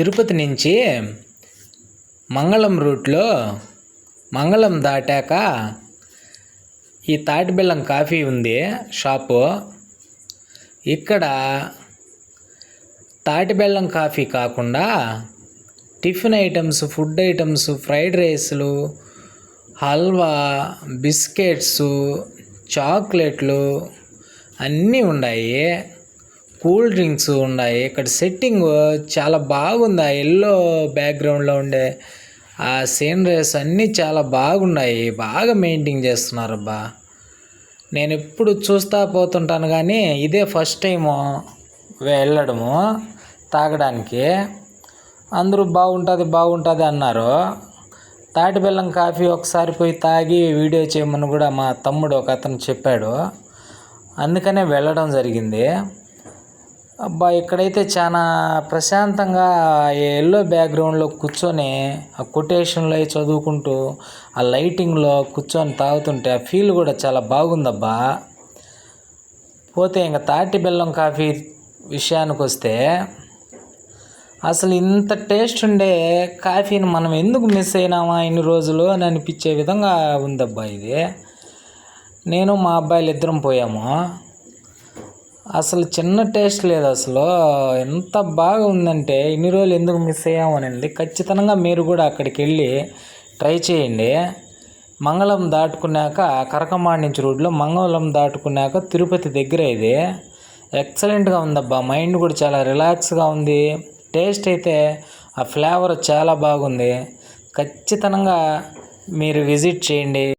తిరుపతి నుంచి మంగళం రూట్లో మంగళం దాటాక ఈ తాటిబెల్లం కాఫీ ఉంది షాపు. ఇక్కడ తాటిబెల్లం కాఫీ కాకుండా tiffin items food items fried రైస్లు halwa biscuits చాక్లెట్లు అన్నీ ఉన్నాయి. కూల్ డ్రింక్స్ ఉన్నాయి. ఇక్కడ సెట్టింగ్ చాలా బాగుంది. ఆ ఎల్లో బ్యాక్గ్రౌండ్లో ఉండే ఆ సీనరీస్ అన్నీ చాలా బాగున్నాయి. బాగా మెయింటైన్ చేస్తున్నారు అబ్బా. నేను ఎప్పుడు చూస్తా పోతుంటాను కానీ ఇదే ఫస్ట్ టైము వెళ్ళడము తాగడానికి. అందరూ బాగుంటుంది బాగుంటుంది అన్నారు. తాటి బెల్లం కాఫీ ఒకసారి పోయి తాగి వీడియో చేయమని కూడా మా తమ్ముడు ఒక అతను చెప్పాడు. అందుకనే వెళ్ళడం జరిగింది. అబ్బా ఇక్కడైతే చాలా ప్రశాంతంగా ఎల్లో బ్యాక్గ్రౌండ్లో కూర్చొని ఆ కొటేషన్లో అవి చదువుకుంటూ ఆ లైటింగ్లో కూర్చొని తాగుతుంటే ఆ ఫీల్ కూడా చాలా బాగుందబ్బా. పోతే ఇంకా తాటి బెల్లం కాఫీ విషయానికి వస్తే అసలు ఇంత టేస్ట్ ఉండే కాఫీని మనం ఎందుకు మిస్ అయినామా ఇన్ని రోజులు అని అనిపించే విధంగా ఉందబ్బా ఇది. నేను మా అబ్బాయిలు ఇద్దరం పోయాము. అసలు చిన్న టేస్ట్ లేదు అసలు. ఎంత బాగా ఉందంటే ఇన్ని రోజులు ఎందుకు మిస్ అయ్యాము ఖచ్చితంగా మీరు కూడా అక్కడికి వెళ్ళి ట్రై చేయండి. మంగళం దాటుకున్నాక కరకమాడి నుంచి రోడ్లో మంగళం దాటుకున్నాక తిరుపతి దగ్గర ఇది. ఎక్సలెంట్గా ఉందబ్బా. మైండ్ కూడా చాలా రిలాక్స్గా ఉంది. టేస్ట్ అయితే ఆ ఫ్లేవర్ చాలా బాగుంది. ఖచ్చితంగా మీరు విజిట్ చేయండి.